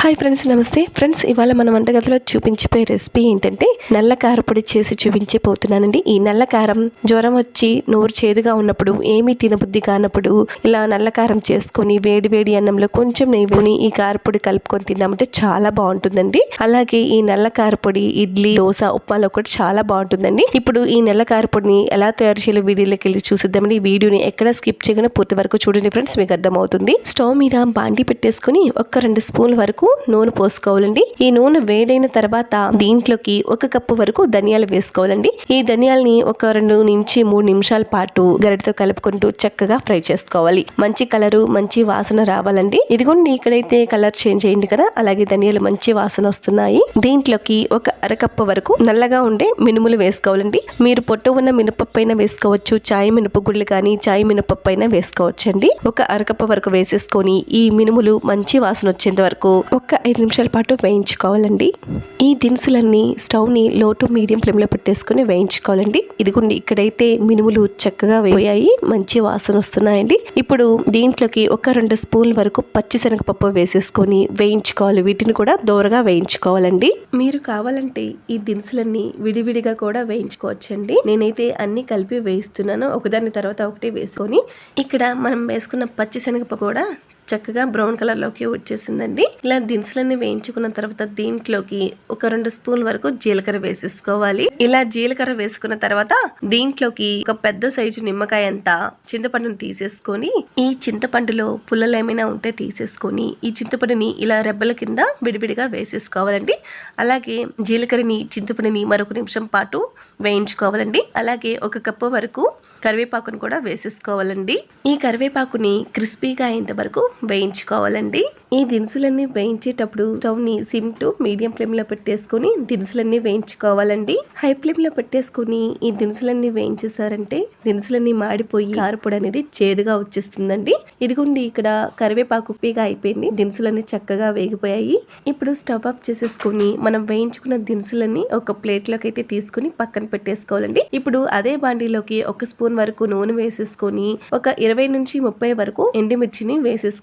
Hi friends నమస్తే. Friends ఇవాళ మన వంటగదిలో చూపించిపోయే రెసిపీ ఏంటంటే నల్ల కారపొడి చేసి చూపించబోతున్నానండి. ఈ నల్ల కారం జ్వరం వచ్చి నోరు చేదుగా ఉన్నప్పుడు ఏమీ తినబుద్ధి కానప్పుడు ఇలా నల్ల కారం చేసుకొని వేడి వేడి అన్నంలో కొంచెం నెయ్యి ఈ కారపొడి కలుపుకొని తిన్నామంటే చాలా బాగుంటుందండి. అలాగే ఈ నల్ల కారపొడి ఇడ్లీ దోశ ఉప్మాలో కూడా చాలా బాగుంటుందండి. ఇప్పుడు ఈ నల్ల కారపొడిని ఎలా తయారు చేయాలో వీడియోలోకి వెళ్ళి చూసిద్దామని ఈ వీడియోని ఎక్కడ స్కిప్ చేయకుండా పూర్తి వరకు చూడండి ఫ్రెండ్స్ మీకు అర్థమవుతుంది. స్టవ్ మీద బాండి పెట్టేసుకొని ఒక్క రెండు స్పూన్ల వరకు నూనె పోసుకోవాలండి. ఈ నూనె వేడైన తర్వాత దీంట్లోకి ఒక కప్పు వరకు ధనియాలు వేసుకోవాలండి. ఈ ధనియాలని ఒక రెండు నుంచి మూడు నిమిషాల పాటు గరిటతో కలుపుకుంటూ చక్కగా ఫ్రై చేసుకోవాలి. మంచి కలరు మంచి వాసన రావాలండి. ఇదిగోండి ఇక్కడైతే కలర్ చేంజ్ అయింది కదా అలాగే ధనియాలు మంచి వాసన వస్తున్నాయి. దీంట్లోకి ఒక అరకప్పు వరకు నల్లగా ఉండే మినుములు వేసుకోవాలండి. మీరు పొట్టు ఉన్న మినపప్పు వేసుకోవచ్చు చాయ్ మినపగుళ్ళు కానీ చాయ్ మినపప్పు వేసుకోవచ్చండి. ఒక అరకప్పు వరకు వేసేసుకొని ఈ మినుములు మంచి వాసన వచ్చేంత వరకు ఒక ఐదు నిమిషాల పాటు వేయించుకోవాలండి. ఈ దినుసులన్నీ స్టవ్ని లో టు మీడియం ఫ్లేమ్లో పెట్టేసుకొని వేయించుకోవాలండి. ఇదిగోండి ఇక్కడైతే మినుములు చక్కగా వేయాయి మంచి వాసన వస్తున్నాయండి. ఇప్పుడు దీంట్లోకి ఒక రెండు స్పూన్ల వరకు పచ్చిశనగపప్పు వేసేసుకొని వేయించుకోవాలి. వీటిని కూడా దూరగా వేయించుకోవాలండి. మీరు కావాలంటే ఈ దినుసులన్నీ విడివిడిగా కూడా వేయించుకోవచ్చండి. నేనైతే అన్ని కలిపి వేయిస్తున్నాను. ఒకదాని తర్వాత ఒకటి వేసుకొని ఇక్కడ మనం వేసుకున్న పచ్చిశనగపప్పు కూడా చక్కగా బ్రౌన్ కలర్లోకి వచ్చేసిందండి. ఇలా దినుసులన్నీ వేయించుకున్న తర్వాత దీంట్లోకి ఒక రెండు స్పూన్ వరకు జీలకర్ర వేసేసుకోవాలి. ఇలా జీలకర్ర వేసుకున్న తర్వాత దీంట్లోకి ఒక పెద్ద సైజు నిమ్మకాయ అంతా చింతపండుని తీసేసుకొని ఈ చింతపండులో పుల్లలు ఏమైనా ఉంటే తీసేసుకొని ఈ చింతపండుని ఇలా రెబ్బల కింద విడివిడిగా వేసేసుకోవాలండి. అలాగే జీలకర్రని చింతపండుని మరొక నిమిషం పాటు వేయించుకోవాలండి. అలాగే ఒక కప్పు వరకు కరివేపాకును కూడా వేసేసుకోవాలండి. ఈ కరివేపాకుని క్రిస్పీగా అయ్యేంత వరకు వేయించుకోవాలండి. ఈ దినుసులన్నీ వేయించేటప్పుడు స్టవ్ని సిమ్ టు మీడియం ఫ్లేమ్లో పెట్టేసుకొని దినుసులన్నీ వేయించుకోవాలండి. హై ఫ్లేమ్లో పెట్టేసుకొని ఈ దినుసులన్నీ వేయించేసారంటే దినుసులన్నీ మాడిపోయి కారపొడి అనేది చేదుగా వచ్చేస్తుందండి. ఇదిగోండి ఇక్కడ కరివేపాకు ఉప్పిగా అయిపోయింది. దినుసులన్నీ చక్కగా వేగిపోయాయి. ఇప్పుడు స్టవ్ ఆఫ్ చేసేసుకొని మనం వేయించుకున్న దినుసులన్నీ ఒక ప్లేట్లోకి అయితే తీసుకుని పక్కన పెట్టేసుకోవాలండి. ఇప్పుడు అదే బాండీలోకి ఒక స్పూన్ వరకు నూనె వేసేసుకొని ఒక ఇరవై నుంచి ముప్పై వరకు ఎండుమిర్చిని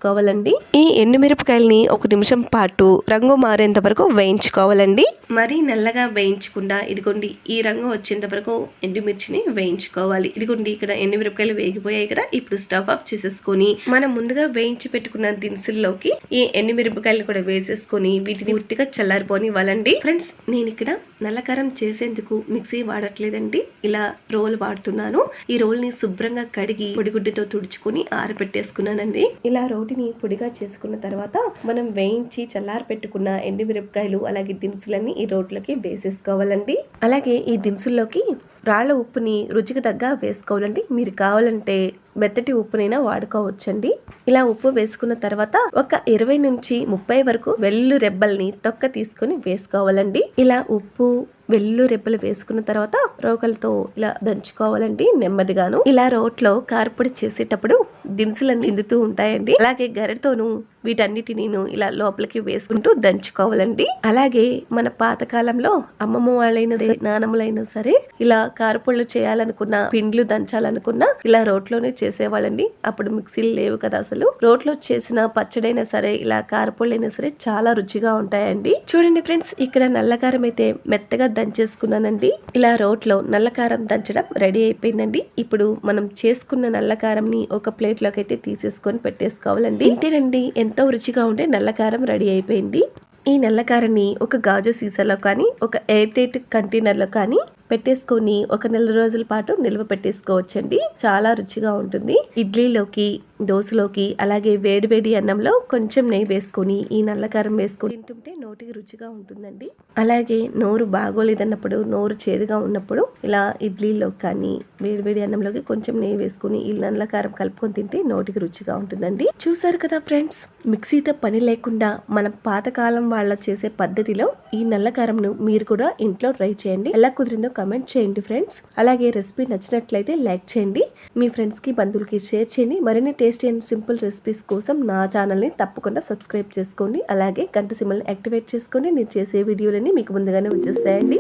వేసేసుకోవాలండి ఈ ఎండుమిరపకాయలని ఒక నిమిషం పాటు రంగు మారేంత వరకు వేయించుకోవాలండి. మరీ నల్లగా వేయించకుండా ఇదిగోండి ఈ రంగు వచ్చేంత వరకు ఎండుమిర్చిని వేయించుకోవాలి. ఇదిగోండి ఇక్కడ ఎండుమిరపకాయలు వేగిపోయాయి కదా ఇప్పుడు స్టవ్ ఆఫ్ చేసేసుకొని మనం ముందుగా వేయించి పెట్టుకున్న దినుసుల్లోకి ఈ ఎండుమిరపకాయలు కూడా వేసేసుకొని వీటిని పూర్తిగా చల్లారిపోనివ్వాలండి. ఫ్రెండ్స్ నేను ఇక్కడ నల్లకారం చేసేందుకు మిక్సీ వాడట్లేదండి. ఇలా రోల్ వాడుతున్నాను. ఈ రోల్ని శుభ్రంగా కడిగి పొడిగుడ్డతో తుడుచుకుని ఆరబెట్టేసుకున్నానండి ఇలా రోటిని పొడిగా చేసుకున్న తర్వాత మనం వేయించి చల్లారి పెట్టుకున్న ఎండుమిరపకాయలు అలాగే దినుసులన్నీ ఈ రోట్లోకి వేసేసుకోవాలండి. అలాగే ఈ దినుసుల్లోకి రాళ్ళ ఉప్పుని రుచికి తగ్గ వేసుకోవాలండి. మీరు కావాలంటే మెత్తటి ఉప్పునైనా వాడుకోవచ్చండి. ఇలా ఉప్పు వేసుకున్న తర్వాత ఒక ఇరవై నుంచి ముప్పై వరకు వెల్లు రెబ్బల్ని తొక్క తీసుకొని వేసుకోవాలండి. ఇలా ఉప్పు వెల్లు రెబ్బలు వేసుకున్న తర్వాత రోకలతో ఇలా దంచుకోవాలండి నెమ్మదిగాను. ఇలా రోట్లో కారపొడి చేసేటప్పుడు దినుసులన్నీ చిందుతూ ఉంటాయండి. అలాగే గరెటతోనూ వీటన్నిటి నేను ఇలా లోపలికి వేసుకుంటూ దంచుకోవాలండి. అలాగే మన పాతకాలంలో అమ్మమ్మ వాళ్ళైనా సరే నానమ్మలైనా సరే ఇలా కారపొళ్ళు చేయాలనుకున్న పిండ్లు దంచాలనుకున్న ఇలా రోట్లోనే చేసేవాళ్ళండి. అప్పుడు మిక్సీలు లేవు కదా అసలు. రోట్లో చేసిన పచ్చడైనా సరే ఇలా కారపొళ్ళు అయినా సరే చాలా రుచిగా ఉంటాయండి. చూడండి ఫ్రెండ్స్ ఇక్కడ నల్లకారం అయితే మెత్తగా దంచేసుకున్నానండి. ఇలా రోట్లో నల్లకారం దంచడం రెడీ అయిపోయిందండి. ఇప్పుడు మనం చేసుకున్న నల్లకారంని ఒక ప్లేట్లోకి అయితే తీసేసుకొని పెట్టేసుకోవాలండి. ఇంతేనండి ఎంతో రుచిగా ఉండే నల్లకారం రెడీ అయిపోయింది. ఈ నల్లకారని ఒక గాజు సీసాలో కానీ ఒక ఎయిర్ టైట్ కంటైనర్లో కానీ పెట్టేసుకొని ఒక నెల రోజుల పాటు నిల్వ పెట్టేసుకోవచ్చండి. చాలా రుచిగా ఉంటుంది. ఇడ్లీలోకి దోశలోకి అలాగే వేడివేడి అన్నంలో కొంచెం నెయ్యి వేసుకొని ఈ నల్లకారం వేసుకొని తింటుంటే నోటికి రుచిగా ఉంటుందండి. అలాగే నోరు బాగోలేదన్నప్పుడు నోరు చేదుగా ఉన్నప్పుడు ఇలా ఇడ్లీలో కానీ వేడివేడి అన్నంలోకి కొంచెం నెయ్యి వేసుకొని ఈ నల్లకారం కలుపుకొని తింటే నోటికి రుచిగా ఉంటుందండి. చూసారు కదా ఫ్రెండ్స్? మిక్సీతో పని లేకుండా మన పాతకాలం వాళ్ళ చేసే పద్ధతిలో ఈ నల్లకారంను మీరు కూడా ఇంట్లో ట్రై చేయండి. ఎలా కుదిరిందో కమెంట్ చేయండి ఫ్రెండ్స్ అలాగే రెసిపీ నచ్చినట్లయితే లైక్ చేయండి. మీ ఫ్రెండ్స్కి బంధువులకి షేర్ చేయండి. మరిన్ని టేస్టీ అండ్ సింపుల్ రెసిపీస్ కోసం నా ఛానల్ని తప్పకుండా సబ్స్క్రైబ్ చేసుకోండి. అలాగే గంట సిమ్మల్ని యాక్టివేట్ చేసుకోండి. నేను చేసే వీడియోలన్నీ మీకు ముందుగానే వచ్చేస్తాయండి.